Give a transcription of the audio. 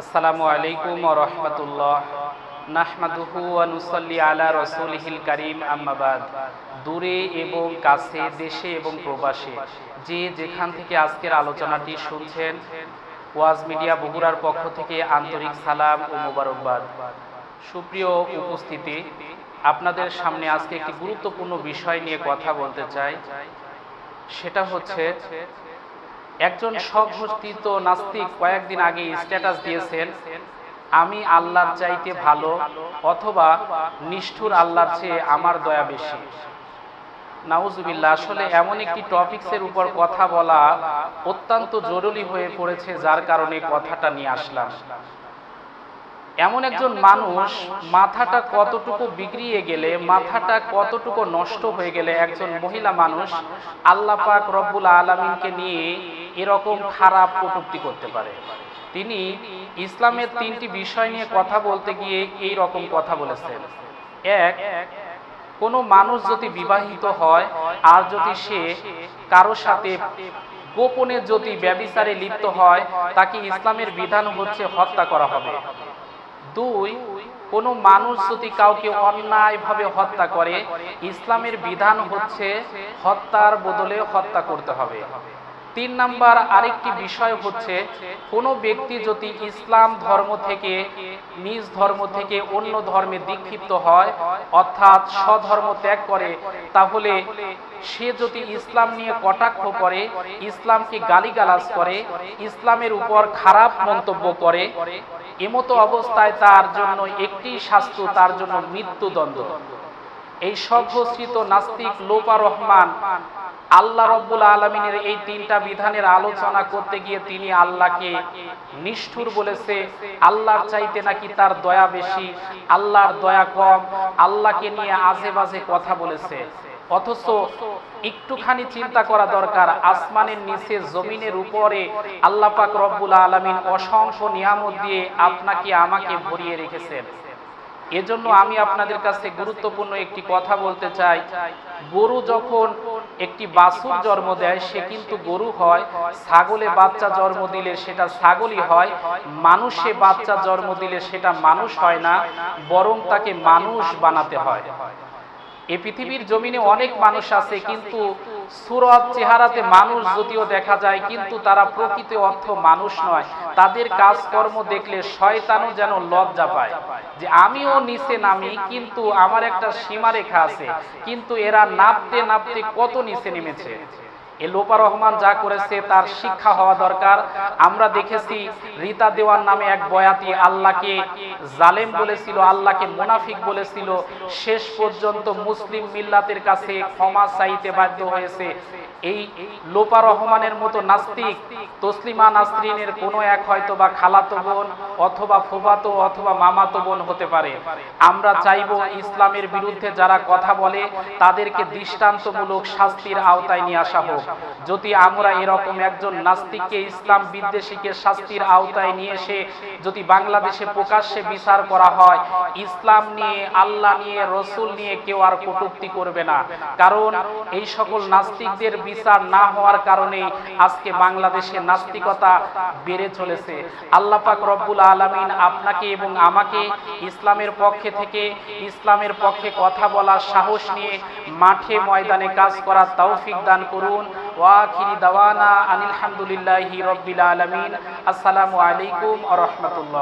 আসসালামু আলাইকুম রহমতুল্লাহ। নাহমাদুহু আনুসল্লি আলা রসুলহিল করিম আম্মাবাদ দূরে এবং কাছে, দেশে এবং প্রবাসে যে যেখান থেকে আজকের আলোচনাটি শুনছেন, ওয়াজ মিডিয়া বগুড়ার পক্ষ থেকে আন্তরিক সালাম ও মোবারকবাদ। সুপ্রিয় উপস্থিতি, আপনাদের সামনে আজকে একটি গুরুত্বপূর্ণ বিষয় নিয়ে কথা বলতে চাই। সেটা হচ্ছে একজন স্বঘোষিত নাস্তিক কয়েকদিন আগে স্ট্যাটাস দিয়েছেন, আমি আল্লাহর চাইতে ভালো অথবা নিষ্ঠুর আল্লাহর চেয়ে আমার দয়া বেশি। নাউজুবিল্লাহ, আসলে এমন একটি টপিক্সের উপর কথা বলা অত্যন্ত জরুরি হয়ে পড়েছে, যার কারণে কথাটা নিয়ে আসলাম। এমন একজন মানুষ মাথাটা কতটুকু বিগড়িয়ে গেলে, মাথাটা কতটুকু নষ্ট হয়ে গেলে, একজন মহিলা মানুষ আল্লাহ পাক রব্বুল আলমিনকে নিয়ে এরকম খারাপ কটুক্তি করতে পারে। তিনি ইসলামের তিনটি বিষয় নিয়ে কথা বলতে গিয়ে এই রকম কথা বলেছেন। এক, কোনো মানুষ যদি বিবাহিত হয়, আর যদি সে কারও সাথে গোপনে যদি ব্যবিচারে লিপ্ত হয়, তাকে ইসলামের বিধান হচ্ছে হত্যা করা হবে। দুই, কোনো মানুষ যদি কাউকে অন্যায়ভাবে হত্যা করে, ইসলামের বিধান হচ্ছে হত্যার বদলে হত্যা করতে হবে। তিন নাম্বার আরেকটি বিষয় হচ্ছে, কোনো ব্যক্তি যদি ইসলাম ধর্ম থেকে, নিজ ধর্ম থেকে অন্য ধর্মে দীক্ষিপ্ত হয়, অর্থাৎ স্বধর্ম ত্যাগ করে, তাহলে সে যদি ইসলাম নিয়ে কটাক্ষ করে, ইসলামকে গালিগালাজ করে, ইসলামের উপর খারাপ মন্তব্য করে, এমতো অবস্থায় তার জন্য একটি শাস্ত্র তার জন্য মৃত্যুদণ্ড। এই সভ্যস্থিত নাস্তিক লোপা রহমান আল্লাহ রব্বুল আলমিনের এই তিনটা বিধানের আলোচনা করতে গিয়ে তিনি আল্লাহকে নিষ্ঠুর বলেছে, আল্লাহর চাইতে নাকি তার দয়া বেশি, আল্লাহর দয়া কম, আল্লাহকে নিয়ে আজে বাজে কথা বলেছে। অথচ একটুখানি চিন্তা করা দরকার, আসমানের নিচে, জমিনের উপরে আল্লাহ পাক রব্বুল আলমিন অসংখ্য নিয়ামত দিয়ে আপনাকে, আমাকে ভরিয়ে রেখেছেন। এজন্য আমি আপনাদের কাছে গুরুত্বপূর্ণ একটি কথা বলতে চাই। গরু যখন একটি বাছুর জন্ম দেয়, সে কিন্তু গরু হয়, ছাগলে বাচ্চা জন্ম দিলে সেটা ছাগলই হয়, মানুষে বাচ্চা জন্ম দিলে সেটা মানুষ হয় না, বরং তাকে মানুষ বানাতে হয়। এই পৃথিবীর জমিনে অনেক মানুষ আছে, কিন্তু সুরত চেহারাতে মানুষ যদিও দেখা যায়, কিন্তু তারা প্রকৃত অর্থ মানুষ নয়। তাদের কাজকর্ম দেখলে শয়তানও যেন লজ্জা পায় যে আমিও নিচে নামি, কিন্তু আমার একটা সীমারেখা আছে, কিন্তু এরা নাপতে নাপতে কত নিচে নেমেছে? লোপা রহমান যা করেছে তার শিক্ষা হওয়া দরকার। আমরা দেখেছি রিতা দেওয়ার নামে এক বয়াতি আল্লাহকে জালেম বলেছিল, আল্লাহকে মুনাফিক বলেছিল। শেষ পর্যন্ত মুসলিম মিল্লাতের কাছে ক্ষমা চাইতে বাধ্য হয়েছে। এই লোপা রহমানের মতো নাস্তিক, তসলিমা নাসরিনের কোনো এক হয়তো বা খালাতো বোন অথবা ফুবাতো অথবা মামাতো বোন হতে পারে। আমরা চাইব ইসলামের বিরুদ্ধে যারা কথা বলে, তাদেরকে দৃষ্টান্তমূলক শাস্তির আওতায় নিয়ে আসা হোক। যদি আমরা এরকম একজন নাস্তিককে, ইসলাম বিদ্বেষীকে শাস্তির আওতায় নিয়ে এসে যদি বাংলাদেশে প্রকাশ্যে বিচার করা হয়, ইসলাম নিয়ে, আল্লাহ নিয়ে, রসুল নিয়ে কেউ আর কটুক্তি করবে না। কারণ এই সকল নাস্তিকদের বিচার না হওয়ার কারণে আজকে বাংলাদেশে নাস্তিকতা বেড়ে চলেছে। আল্লাহ পাক রব্বুল আলমিন আপনাকে এবং আমাকে ইসলামের পক্ষে থেকে, ইসলামের পক্ষে কথা বলার সাহস নিয়ে মাঠে ময়দানে কাজ করার তৌফিক দান করুন। ওয়াখিরি দাওয়ানা আনিল হামদুলিল্লাহি রব্বিল আলামিন। আসসালামু আলাইকুম ওয়া রাহমাতুল্লাহ।